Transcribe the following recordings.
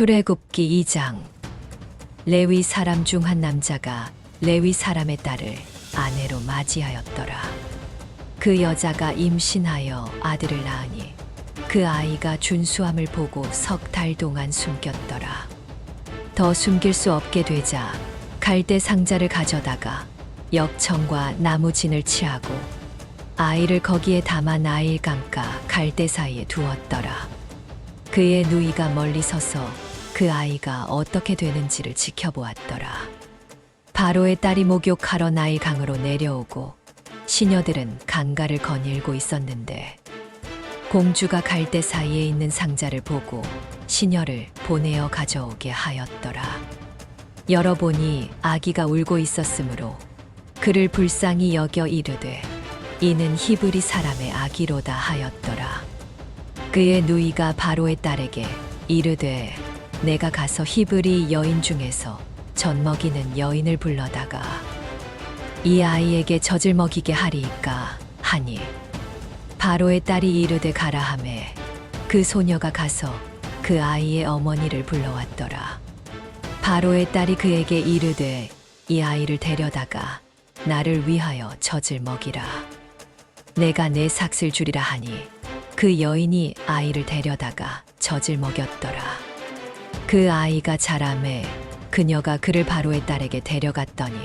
출애굽기 2장 레위 사람 중 한 남자가 레위 사람의 딸을 아내로 맞이하였더라. 그 여자가 임신하여 아들을 낳으니 그 아이가 준수함을 보고 석 달 동안 숨겼더라. 더 숨길 수 없게 되자 갈대 상자를 가져다가 역청과 나무진을 치하고 아이를 거기에 담아 나일 강가 갈대 사이에 두었더라. 그의 누이가 멀리 서서 그 아이가 어떻게 되는지를 지켜보았더라. 바로의 딸이 목욕하러 나일 강으로 내려오고 시녀들은 강가를 거닐고 있었는데 공주가 갈대 사이에 있는 상자를 보고 시녀를 보내어 가져오게 하였더라. 열어보니 아기가 울고 있었으므로 그를 불쌍히 여겨 이르되 이는 히브리 사람의 아기로다 하였더라. 그의 누이가 바로의 딸에게 이르되 내가 가서 히브리 여인 중에서 젖 먹이는 여인을 불러다가 이 아이에게 젖을 먹이게 하리이까 하니 바로의 딸이 이르되 가라 하매 그 소녀가 가서 그 아이의 어머니를 불러왔더라 바로의 딸이 그에게 이르되 이 아이를 데려다가 나를 위하여 젖을 먹이라 내가 내 삭슬 주리라 하니 그 여인이 아이를 데려다가 젖을 먹였더라. 그 아이가 자라매 그녀가 그를 바로의 딸에게 데려갔더니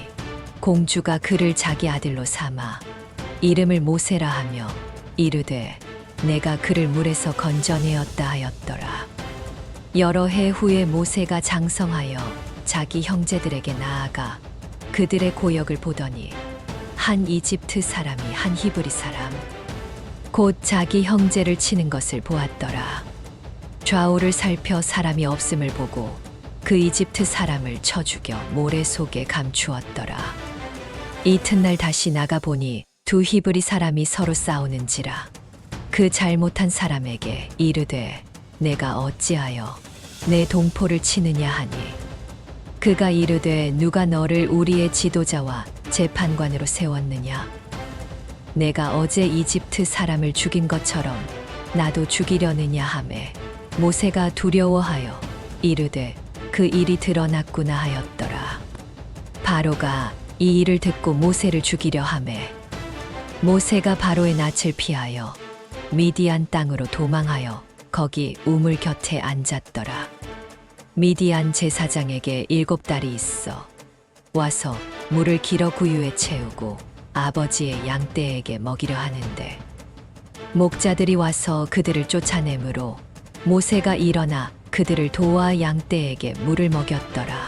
공주가 그를 자기 아들로 삼아 이름을 모세라 하며 이르되 내가 그를 물에서 건져내었다 하였더라. 여러 해 후에 모세가 장성하여 자기 형제들에게 나아가 그들의 고역을 보더니 한 이집트 사람이 한 히브리 사람 곧 자기 형제를 치는 것을 보았더라. 좌우를 살펴 사람이 없음을 보고 그 이집트 사람을 쳐 죽여 모래 속에 감추었더라. 이튿날 다시 나가 보니 두 히브리 사람이 서로 싸우는지라. 그 잘못한 사람에게 이르되 내가 어찌하여 내 동포를 치느냐 하니 그가 이르되 누가 너를 우리의 지도자와 재판관으로 세웠느냐 내가 어제 이집트 사람을 죽인 것처럼 나도 죽이려느냐 하매 모세가 두려워하여 이르되 그 일이 드러났구나 하였더라. 바로가 이 일을 듣고 모세를 죽이려 하매 모세가 바로의 낯을 피하여 미디안 땅으로 도망하여 거기 우물 곁에 앉았더라. 미디안 제사장에게 일곱 딸이 있어 와서 물을 길어 구유에 채우고 아버지의 양떼에게 먹이려 하는데 목자들이 와서 그들을 쫓아내므로 모세가 일어나 그들을 도와 양떼에게 물을 먹였더라.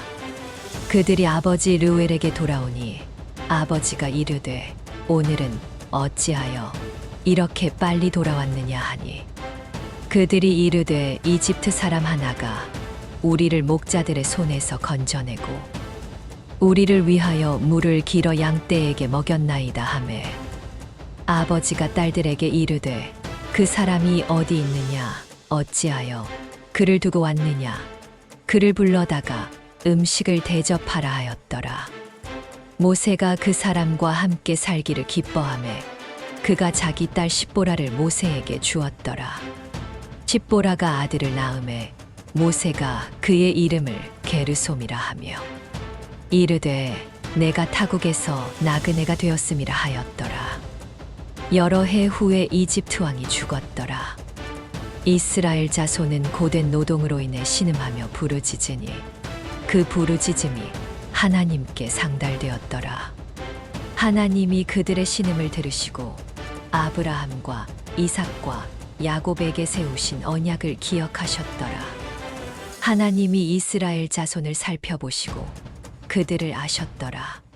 그들이 아버지 르웰에게 돌아오니 아버지가 이르되 오늘은 어찌하여 이렇게 빨리 돌아왔느냐 하니 그들이 이르되 이집트 사람 하나가 우리를 목자들의 손에서 건져내고 우리를 위하여 물을 길어 양떼에게 먹였나이다 하매 아버지가 딸들에게 이르되 그 사람이 어디 있느냐 어찌하여 그를 두고 왔느냐 그를 불러다가 음식을 대접하라 하였더라 모세가 그 사람과 함께 살기를 기뻐하매 그가 자기 딸 십보라를 모세에게 주었더라 십보라가 아들을 낳음에 모세가 그의 이름을 게르솜이라 하며 이르되 내가 타국에서 나그네가 되었음이라 하였더라. 여러 해 후에 이집트 왕이 죽었더라. 이스라엘 자손은 고된 노동으로 인해 신음하며 부르짖으니 그 부르짖음이 하나님께 상달되었더라. 하나님이 그들의 신음을 들으시고 아브라함과 이삭과 야곱에게 세우신 언약을 기억하셨더라. 하나님이 이스라엘 자손을 살펴보시고 그들을 아셨더라.